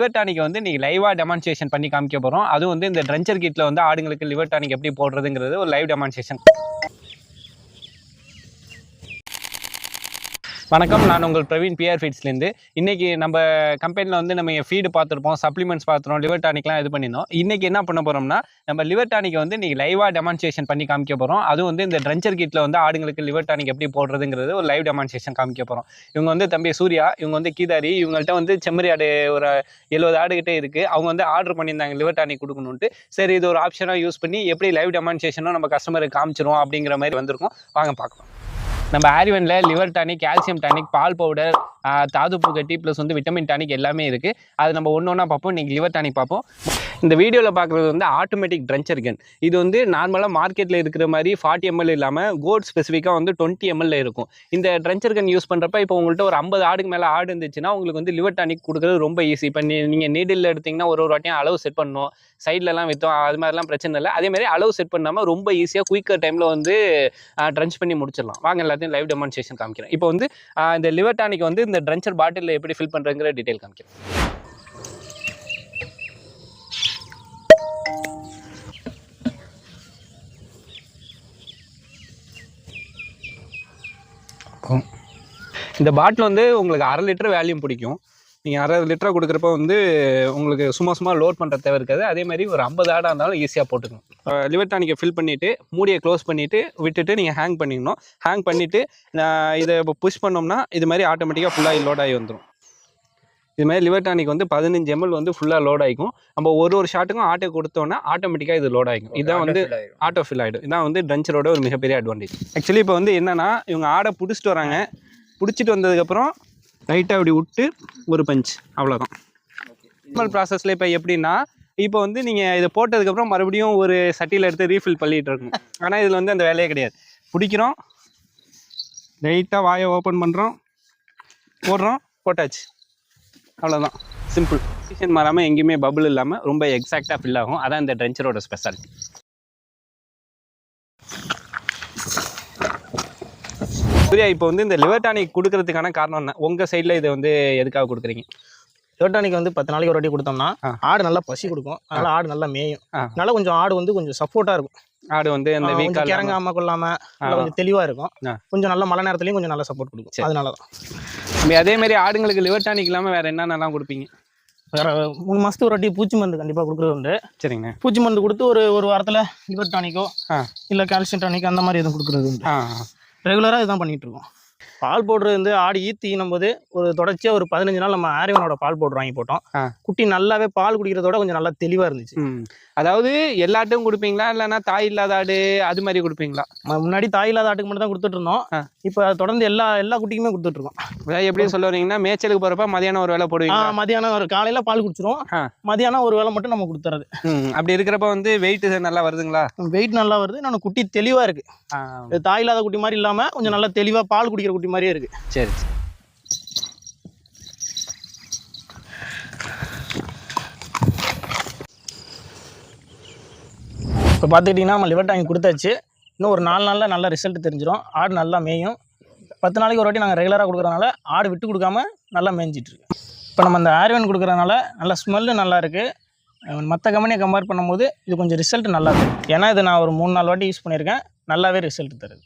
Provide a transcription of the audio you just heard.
லிவர்டானிக்கை வந்து நீங்கள் லைவாக டெமான்ஸ்ட்ரேஷன் பண்ணி காமிக்க போகிறோம் அதுவும் வந்து இந்த ட்ரென்ச்சர் கிட்டில் வந்து ஆடுங்களுக்கு லிவர் டானிக் எப்படி போடுறதுங்கிறது ஒரு லைவ் டெமான்ஸ்ட்ரேஷன் வணக்கம். நான் உங்கள் பிரவீன் பிஆர் ஃபீட்ஸ்லேருந்து இன்னைக்கு நம்ம கம்பெனியில் வந்து நம்ம ஃபீடு பார்த்துருப்போம் சப்ளிமெண்ட்ஸ் பார்த்துருவோம் லிவர் டானிக்லாம் இது பண்ணியிருந்தோம். இன்றைக்கி என்ன பண்ண போகிறோம்னா நம்ம லிவர் டானிக்கை வந்து இன்றைக்கி லைவாக டெமான்ஸ்ட்ரேஷன் பண்ணி காமிக்க போகிறோம் அதுவும் வந்து இந்த ட்ரென்ச்சர் கீட்டில் வந்து ஆடுங்களுக்கு லிவர் டானிக் எப்படி போடுறதுங்கிறது ஒரு லைவ் டெமான்ஸ்ட்ரேஷன் காமிக்க போகிறோம் இவங்க வந்து தம்பி சூர்யா இவங்க வந்து கீதாரி இவங்கள்ட்ட வந்து செம்மறி ஆடு ஒரு எழுபது ஆடுகிட்டே இருக்குது அவங்க வந்து ஆர்டர் பண்ணியிருந்தாங்க லிவர் டானிக் கொடுக்கணுன்ட்டு சரி இது ஒரு ஆப்ஷனாக யூஸ் பண்ணி எப்படி லைவ் டெமான்ஸ்ட்ரேஷனும் நம்ம கஸ்டமருக்கு காமிச்சிரும் அப்படிங்கிற மாதிரி வந்திருக்கோம். வாங்க பார்க்கலாம். நம்ம ஆரிவனில் லிவர் டானிக் கால்சியம் டானிக் பால் பவுடர் தாதுப்பு கட்டி ப்ளஸ் வந்து விட்டமின் டானிக் எல்லாமே இருக்குது அது நம்ம ஒன்று ஒன்றா பார்ப்போம். இன்றைக்கி லிவர் டானிக் பார்ப்போம். இந்த வீடியோவில் பார்க்குறது வந்து ஆட்டோமேட்டிக் ட்ரென்ச்சர் கன் இது வந்து நார்மலாக மார்க்கெட்டில் இருக்கிற மாதிரி ஃபார்ட்டி எம்எல் இல்லாமல் கோட் ஸ்பெசிஃபிக்காக வந்து டுவெண்ட்டி எம்எல்ல இருக்கும். இந்த ட்ரென்ச்சர் கன் யூஸ் பண்ணுறப்ப இப்போ உங்கள்கிட்ட ஒரு ஐம்பது ஆடுக்கு மேலே ஆடு இருந்துச்சுன்னா உங்களுக்கு வந்து லிவர் டானிக் கொடுக்குறது ரொம்ப ஈஸி இப்போ நீ நீங்கள் நீடில் எடுத்தீங்கன்னா ஒரு ஒரு வாட்டியும் அளவு செட் பண்ணணும். சைட்லலாம் விற்றோம் அது மாதிரிலாம் பிரச்சனை இல்லை. அதே மாதிரி அளவு செட் பண்ணாமல் ரொம்ப ஈஸியாக குயிக்கர் டைமில் வந்து ட்ரென்ச் பண்ணி முடிச்சிடலாம். வாங்க எல்லாத்தையும் லைவ் டெமான்ஸ்ட்ரேஷன் காமிக்கிறேன். இப்போ வந்து இந்த லிவர் டானிக் வந்து இந்த ட்ரென்ச்சர் பாட்டிலில் எப்படி ஃபில் பண்ணுறங்கிற டீட்டெயில் காமிக்கிறேன். இந்த பாட்டில் வந்து உங்களுக்கு அரை லிட்டர் வேல்யூம் பிடிக்கும். நீங்கள் அரை லிட்டரை கொடுக்குறப்ப வந்து உங்களுக்கு சும்மா சும்மா லோட் பண்ணுற தேவை இருக்காது. அதே மாதிரி ஒரு ஐம்பது ஆடாக இருந்தாலும் ஈஸியாக போட்டுக்கணும் லிவர் டானிக்கை ஃபில் பண்ணிவிட்டு மூடியை க்ளோஸ் பண்ணிவிட்டு விட்டுட்டு நீங்கள் ஹேங் பண்ணிக்கணும் ஹேங் பண்ணிவிட்டு இதை இப்போ புஷ் பண்ணோம்னா இது மாதிரி ஆட்டோமேட்டிக்காக ஃபுல்லாக லோட் ஆகி வந்துடும் இது மாதிரி லிவர் டானிக் வந்து பதினஞ்சு எம்எல் வந்து ஃபுல்லாக லோட் ஆகிக்கும் நம்ம ஒரு ஒரு ஷாட்டுக்கும் ஆட்டோ கொடுத்தோன்னா ஆட்டோமேட்டிக்காக இது லோட் ஆகிக்கும் இதான் வந்து ஆட்டோ ஃபில் ஆகிடும் இதான் வந்து ட்ரன்ச்சரோட ஒரு மிகப்பெரிய அட்வான்டேஜ் ஆக்சுவலி இப்போ வந்து என்னன்னா இவங்க ஆடை பிடிச்சிட்டு வராங்க. பிடிச்சிட்டு வந்ததுக்கப்புறம் லைட்டாக அப்படி விட்டு ஒரு பஞ்ச் அவ்வளோதான் நார்மல் ப்ராசஸில் இப்போ எப்படின்னா இப்போ வந்து நீங்கள் இதை போட்டதுக்கப்புறம் மறுபடியும் ஒரு சட்டியில் எடுத்து ரீஃபில் பண்ணிட்டு இருக்கணும். ஆனால் இதில் வந்து அந்த வேலையே கிடையாது. பிடிக்கிறோம். லைட்டாக வாயை ஓப்பன் பண்ணுறோம் போடுறோம். போட்டாச்சு. அவ்வளோதான் சிம்பிள் டிஷன் மாறாமல் எங்கேயுமே பபுள் இல்லாமல் ரொம்ப எக்ஸாக்டாக ஃபில் ஆகும். அதான் இந்த ட்ரென்ச்சரோட ஸ்பெஷாலிட்டி சூர்யா இப்போ வந்து இந்த லிவர் டானிக் கொடுக்கறதுக்கான காரணம் என்ன? உங்கள் சைடில் இதை வந்து எதுக்காக கொடுக்குறீங்க? லிவர்டானிக் வந்து பத்து நாளைக்கு ஒரு வாட்டி கொடுத்தோம்னா. ஆடு நல்லா பசி கொடுக்கும். அதனால ஆடு நல்லா மேயும். அதனால கொஞ்சம் ஆடு வந்து கொஞ்சம் சப்போர்ட்டா இருக்கும். ஆடு வந்து அந்த கிறங்காம கொள்ளாம கொஞ்சம் தெளிவா இருக்கும். கொஞ்சம் நல்ல மழை நேரத்துலயும் கொஞ்சம் நல்லா சப்போர்ட் கொடுக்கும். சரி. அதே மாதிரி ஆடுங்களுக்கு லிவர் டானிக் இல்லாமல் வேறு என்னென்னலாம் கொடுப்பீங்க? வேற மூணு மாசத்துக்கு ஒரு வாட்டி பூச்சி மருந்து கண்டிப்பா கொடுக்குறது உண்டு. சரிங்க. பூச்சி மருந்து கொடுத்து ஒரு ஒரு வாரத்துல லிவர் டானிக்கோ. இல்ல கால்சியம் டானிக் அந்த மாதிரி எதுவும் கொடுக்குறது உண்டு. ஆ ரெகுலரா இதுதான் பண்ணிட்டு இருக்கோம். பால் போடுறது வந்து ஆடு ஈத்தினும் போது ஒரு தொடர்ச்சியா ஒரு பதினஞ்சு நாள் நம்ம ஆரிவனோட பால் பவுடர் வாங்கி போட்டோம். குட்டி நல்லாவே பால் குடிக்கிறதோட கொஞ்சம் நல்லா தெளிவா இருந்துச்சு. அதாவது எல்லாட்டும் கொடுப்பீங்களா? இல்லைன்னா தாய் இல்லாத ஆடு அது மாதிரி கொடுப்பீங்களா? முன்னாடி தாய் இல்லாத ஆட்டுக்கு மட்டும் தான் கொடுத்துட்டு இருந்தோம். இப்போ தொடர்ந்து எல்லா எல்லா குட்டிக்குமே கொடுத்துட்டு இருக்கோம். அதாவது எப்படி சொல்ல வரீங்கன்னா மேய்ச்சலுக்கு போகிறப்ப மதியானம் ஒரு வேளை ஆ, போடுவீங்களா? மதியானம் ஒரு காலையில பால் குடிச்சிரும். மதியானம் ஒரு வேளை மட்டும் நம்ம கொடுத்துறது. அப்படி இருக்கிறப்ப வந்து வெயிட் நல்லா வருதுங்களா? வெயிட் நல்லா வருது. நான் குட்டி தெளிவா இருக்கு. தாய் இல்லாத குட்டி மாதிரி இல்லாம கொஞ்சம் நல்லா தெளிவா பால் குடிக்கிற குட்டி மாதிரியே இருக்கு. சரி இப்போ பார்த்துக்கிட்டிங்கன்னா நம்ம லிவர் டானிக் கொடுத்தாச்சு. இன்னும் ஒரு நாலு நாளில் நல்ல ரிசல்ட் தெரிஞ்சிடும் ஆடு நல்லா மேயும். பத்து நாளைக்கு ஒரு வாட்டி நாங்கள் ரெகுலராக கொடுக்குறனால ஆடு விட்டு கொடுக்காம நல்லா மேய்ஞ்சிட்டு இருக்கு. இப்போ நம்ம அந்த ஆர்வன் கொடுக்குறனால நல்ல ஸ்மெல்லு நல்லா இருக்குது மற்ற கம்பெனியை கம்பேர் பண்ணும்போது இது கொஞ்சம் ரிசல்ட் நல்லா இருக்கு ஏன்னா இது நான் ஒரு மூணு நாலு வாட்டி யூஸ் பண்ணியிருக்கேன். நல்லாவே ரிசல்ட் தருது.